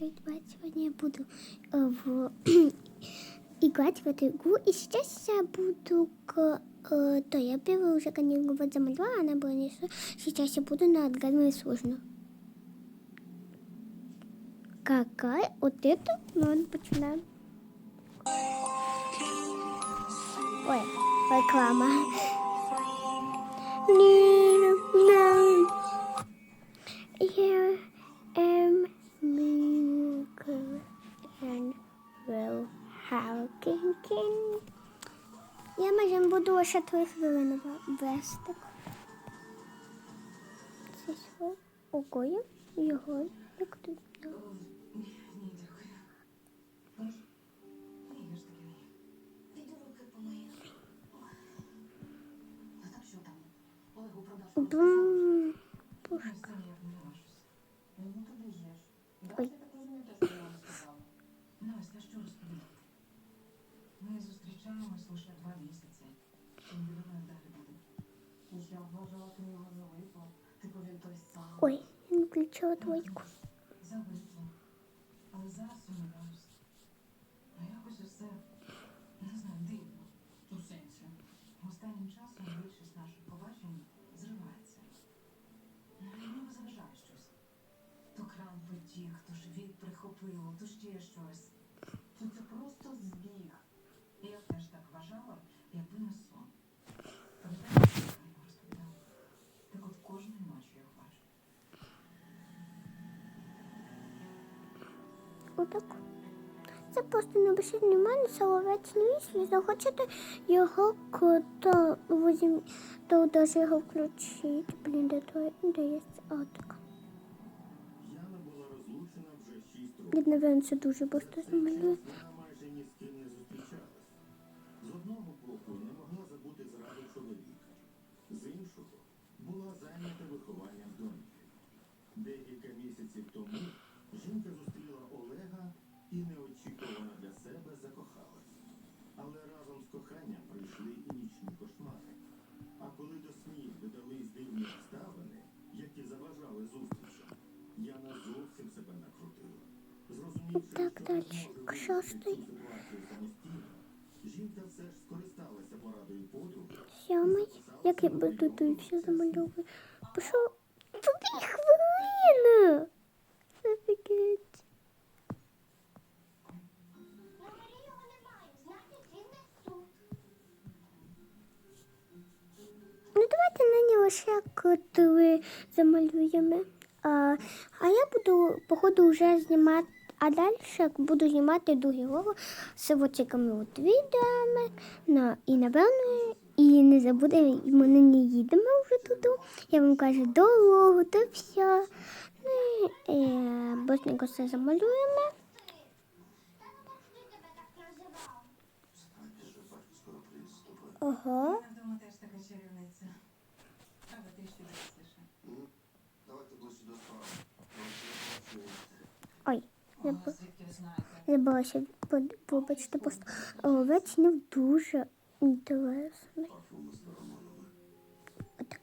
ребят, сегодня я буду э, в играть в эту игру. И сейчас я буду к... э, то я первую уже конечно вот замалевала, она была не Сейчас я буду на отгадывание сложно. Какая? Вот это? Ну, начинаем. Ой, реклама. Am буду лише три хвилини вести. Це що? Окою? Його? Як тут? Бум. Пушка. Ой. Настя, що розповідати? Ми зустрічаємось лише два місяці. Він. Ой, не включила двойку. Залипла. Але зараз сумніваюсь. А якось усе, не знаю, дивно. У сенсі. Останнім часом більшість наших побачень зривається. Ну, Ніби заважає щось. То кран потік, то живіт прихопило, то ще щось. То це просто збіг. І я теж так вважала, якби не сон. Пам'ятаєш, що я йому розповідала? Так от кожної ночі я його бачу. Отак. Це просто напишіть мене соловець Луїс, ви захочете його кота возьмі, то даже його включить. Блін, де то де є отак. Років. напевно, це дуже просто замалює. Вона майже ні з ким не зустрічалась. З одного боку не могла забути зраду чоловіка, з іншого була зайнята вихованням доньки. Декілька місяців тому жінка зустріла і неочікувано для себе закохалась. Але разом з коханням прийшли і нічні кошмари. А коли до снів додались дивні обставини, які заважали зустрічам, Яна зовсім себе накрутила. Зрозумівши, Так, що далі. зможе цю ситуацію самостійно, жінка все ж скористалася порадою подруги. Сьомий. Як я буду тут все замальовую? Пішов. Котли замалюємо. А, а я буду, походу, вже знімати, а далі буду знімати другий лого з оцими от відео. На, і, напевно, і не забуде, ми не їдемо вже туди. Я вам кажу, до логу, то все. Ну, е, быстренько все замалюємо. Ого. Знаєте? забулася под- вибачте, просто овець не дуже інтересний. Так.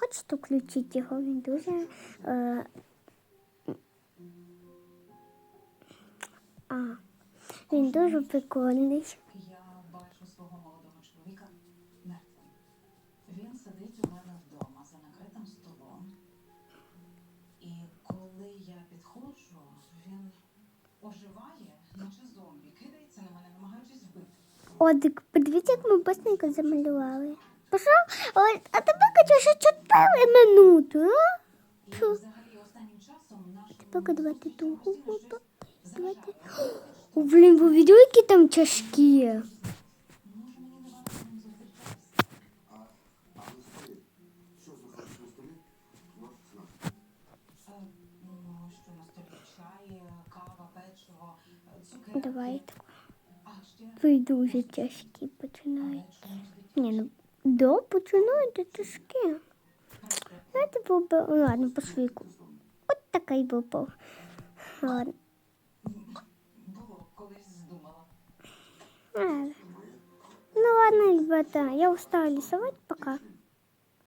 Хочете включити його? Він дуже. Е, а, він дуже прикольний. Оживає, наче зомбі, кидається на мене, намагаючись вбити. Одик, подивіться, як ми быстренько замалювали. Пішов, ой, а тебе хочу ще 4 минути, а? І Фу. взагалі останнім часом наш Тепер давайте другу Давайте. О, блін, ви бачили, які там тяжкі? Давайте. А ще Ви дуже тяжкі починають. Ні, ну до починають тяжкі. Знаєте, був би... ну, ладно, по свіку. От такий був. був. Ладно. було колись здумала. А. Ну ладно, ребята, я устала рисовать, пока.